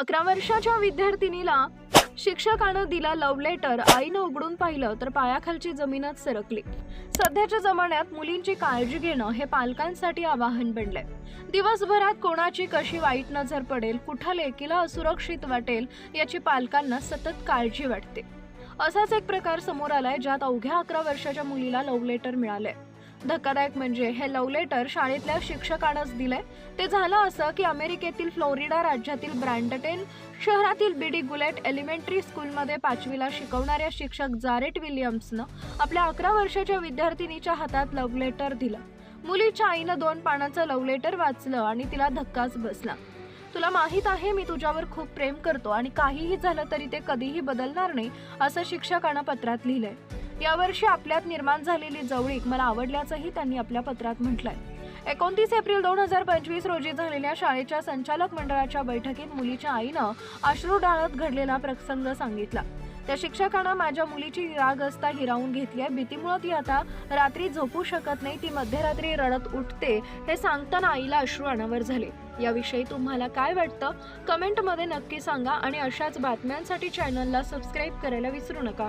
अकरा वर्षाच्या विद्यार्थिनीला शिक्षकानं दिला लव्ह लेटर आईनं उघडून पाहिलं तर पायाखालची जमीनच सरकली. सध्याच्या जमान्यात मुलींची काळजी घेणं हे पालकांसाठी आवाहन बनलंय. दिवसभरात कोणाची कशी वाईट नजर पडेल कुठं लेकीला असुरक्षित वाटेल याची पालकांना सतत काळजी वाटते. असाच एक प्रकार समोर आलाय ज्यात अवघ्या अकरा वर्षाच्या मुलीला लव्ह लेटर मिळालंय. धक्कादायक म्हणजे हे लव्ह लेटर शाळेतल्या शिक्षकानंच दिलंय. ते झालं असं की अमेरिकेतील फ्लोरिडा राज्यातील ब्रँडटेन शहरातील बीडी गुलेट एलिमेंटरी स्कूलमध्ये पाचवीला शिकवणाऱ्या शिक्षक जारेट विलियम्सनं आपल्या अकरा वर्षाच्या विद्यार्थिनीच्या हातात लव्ह लेटर दिलं. मुलीच्या आईनं दोन पानाचं लव्ह लेटर वाचलं आणि तिला धक्काच बसला. तुला माहीत आहे मी तुझ्यावर खूप प्रेम करतो आणि काहीही झालं तरी ते कधीही बदलणार नाही असं शिक्षकानं पत्रात लिहिलंय. यावर्षी आपल्यात निर्माण झालेली जवळीक मला आवडल्याचंही त्यांनी आपल्या पत्रात म्हटलंय. एकोणतीस एप्रिल दोन हजार पंचवीस रोजी झालेल्या शाळेच्या संचालक मंडळाच्या बैठकीत मुलीच्या आईनं अश्रू डाळत घडलेला प्रसंग सांगितला. त्या शिक्षकानं माझ्या मुलीची राग असता हिरावून घेतली आहे. भीतीमुळे ती आता रात्री झोपू शकत नाही. ती मध्यरात्री रडत उठते हे सांगताना आईला अश्रू अनावर झाले. याविषयी तुम्हाला काय वाटतं? कमेंटमध्ये नक्की सांगा आणि अशाच बातम्यांसाठी चॅनलला सबस्क्राईब करायला विसरू नका.